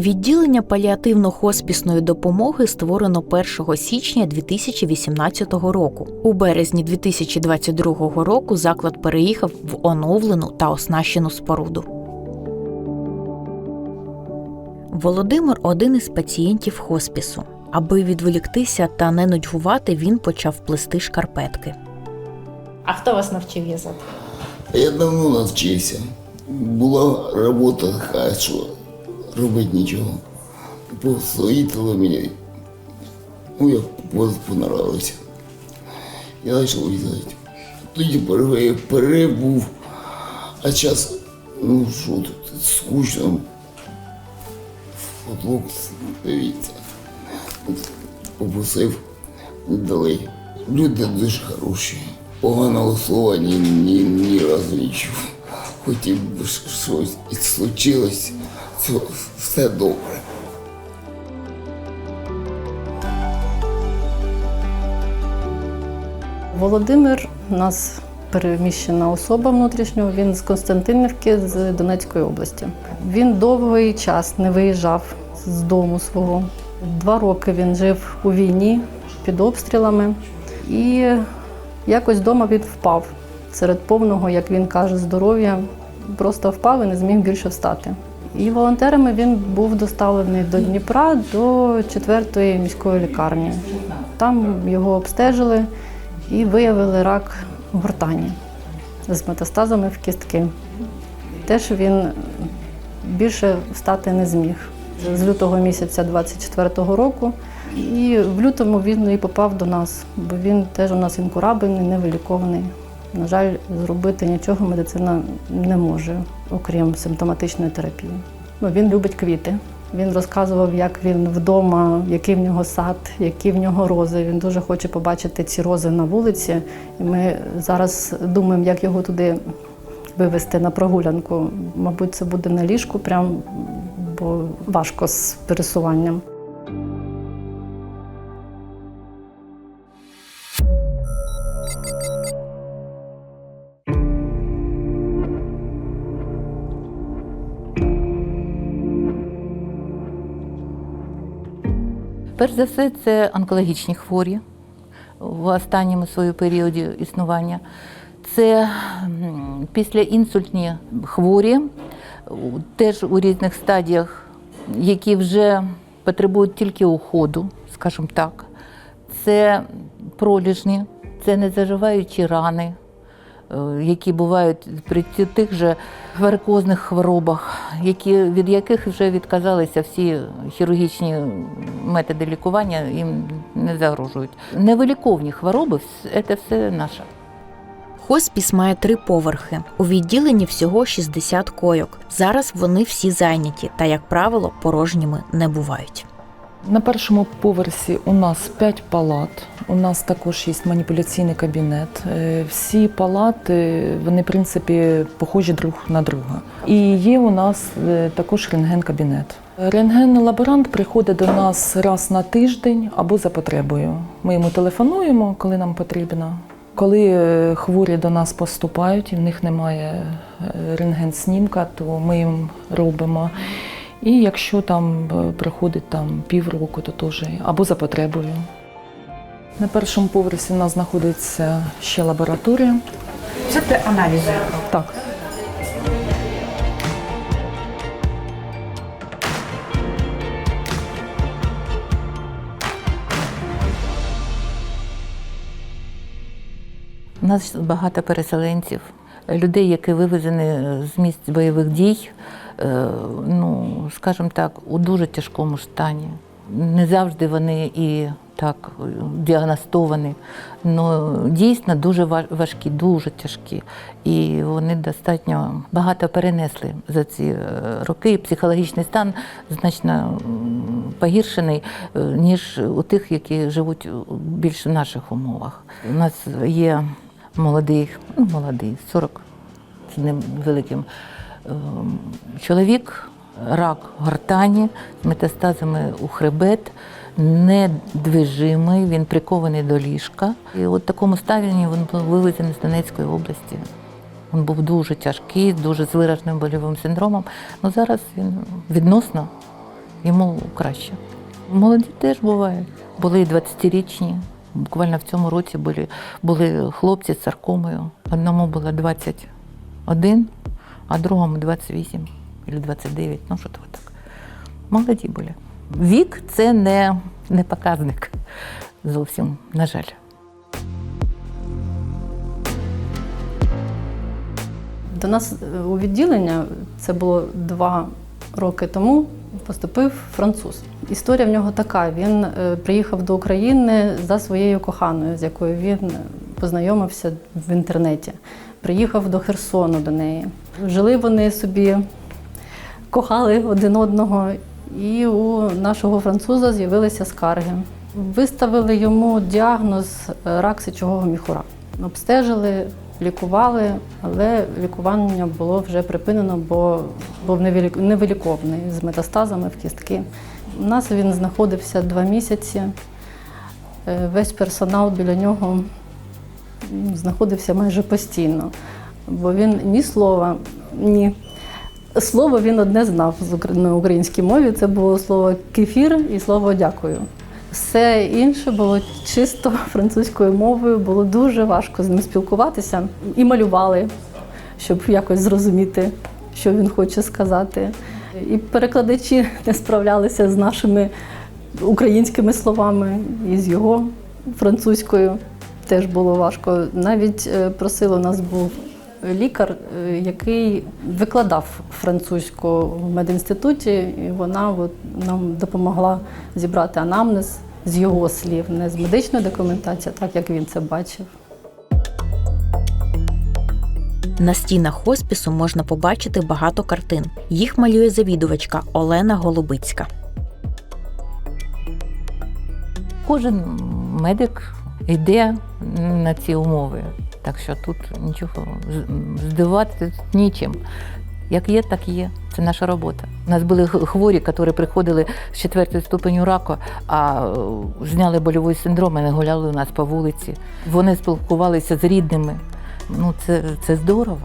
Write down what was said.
Відділення паліативно-хоспісної допомоги створено 1 січня 2018 року. У березні 2022 року заклад переїхав в оновлену та оснащену споруду. Володимир один із пацієнтів хоспісу. Аби відволіктися та не нудьгувати, він почав плести шкарпетки. А хто вас навчив в'язати? Я давно навчився. Була робота що робити нічого. Посоїтили мені. Ну, я понравився. Я почав в'язати. Тоді перерив а час, ну що тут, скучно. Потолок, дивіться. От Попросив, дали. Люди дуже хороші. Поганого слова ні, ні, ні разу не чув. Хотів би, щось і случилось, все, добре. Володимир у нас переміщена особа внутрішнього. Він з Константинівки з Донецької області. Він довгий час не виїжджав з дому свого. Два роки він жив у війні під обстрілами, і якось вдома він впав серед повного, як він каже, здоров'я. Просто впав і не зміг більше встати. І волонтерами він був доставлений до Дніпра до 4-ї міської лікарні. Там його обстежили і виявили рак гортані з метастазами в кістки. Теж він більше встати не зміг з лютого місяця 24-го року. І в лютому він і попав до нас, бо він теж у нас інкурабельний, невилікований. На жаль, зробити нічого медицина не може, окрім симптоматичної терапії. Ну, він любить квіти. Він розказував, як він вдома, який в нього сад, які в нього рози. Він дуже хоче побачити ці рози на вулиці. І ми зараз думаємо, як його туди вивезти на прогулянку. Мабуть, це буде на ліжку, прям, бо важко з пересуванням. Перш за все, це онкологічні хворі в останньому своєму періоді існування. Це післяінсультні хворі, теж у різних стадіях, які вже потребують тільки уходу, скажімо так. Це проліжні, це незаживаючі рани, які бувають при тих же варикозних хворобах, які, від яких вже відказалися всі хірургічні методи лікування, їм не загрожують. Невиліковні хвороби це все наше. Хоспіс має три поверхи. У відділенні всього 60 койок. Зараз вони всі зайняті та, як правило, порожніми не бувають. На першому поверсі у нас 5 палат. У нас також є маніпуляційний кабінет. Е, Всі палати, вони, в принципі, похожі друг на друга. І є у нас е, також рентген-кабінет. Рентген-лаборант приходить до нас раз на тиждень або за потребою. Ми йому телефонуємо, коли нам потрібно. Коли е, хворі до нас поступають і в них немає рентген-снімка, то ми їм робимо. І якщо там е, проходить там півроку, то теж або за потребою. На першому поверсі у нас знаходиться ще лабораторія. Це те аналізи. Так. У нас багато переселенців, людей, які вивезені з місць бойових дій, е, ну, скажімо так, у дуже тяжкому стані. Не завжди вони і так е, діагностовані, але дійсно дуже важкі, дуже тяжкі. І вони достатньо багато перенесли за ці е, роки. Психологічний стан значно погіршений, е, ніж у тих, які живуть у більш в наших умовах. У нас є молодий, ну молодий, 40 з ним великим ем, чоловік, рак гортані з метастазами у хребет, недвижимий, він прикований до ліжка. І от в такому стані він був вивезений з Донецької області. Він був дуже тяжкий, дуже з вираженим больовим синдромом. Ну зараз він відносно йому краще. Молоді теж бувають. Були і 20-річні. Буквально в цьому році були, були хлопці з саркомою. Одному було 21, а другому 28 або 29, ну що то так. Молоді були. Вік це не, не показник зовсім, на жаль. До нас е, у відділення це було два роки тому. Поступив француз. Історія в нього така: він е, приїхав до України за своєю коханою, з якою він познайомився в інтернеті. Приїхав до Херсону до неї. Жили вони собі, кохали один одного, і у нашого француза з'явилися скарги. Виставили йому діагноз е, рак сечового міхура. Обстежили, лікували, але лікування було вже припинено, бо був невилік- невиліковний з метастазами в кістки. У нас він знаходився два місяці. Е, Весь персонал біля нього знаходився майже постійно, бо він ні слова, ні. Слово він одне знав на українській мові. Це було слово кефір і слово дякую. Все інше було чисто французькою мовою, було дуже важко з ним спілкуватися. І малювали, щоб якось зрозуміти, що він хоче сказати. І перекладачі не справлялися з нашими українськими словами, і з його французькою теж було важко. Навіть е, просив у нас був лікар, е, який викладав французьку в медінституті, і вона от нам допомогла зібрати анамнез з його слів, не з медичної документації, а так як він це бачив. На стінах хоспісу можна побачити багато картин. Їх малює завідувачка Олена Голубицька. Кожен медик йде на ці умови. Так що тут нічого здивати нічим. Як є, так є. Це наша робота. У нас були хворі, які приходили з четвертої ступеню раку, а е, зняли больовий синдром і не гуляли у нас по вулиці. Вони спілкувалися з рідними. Ну, це, це здорово.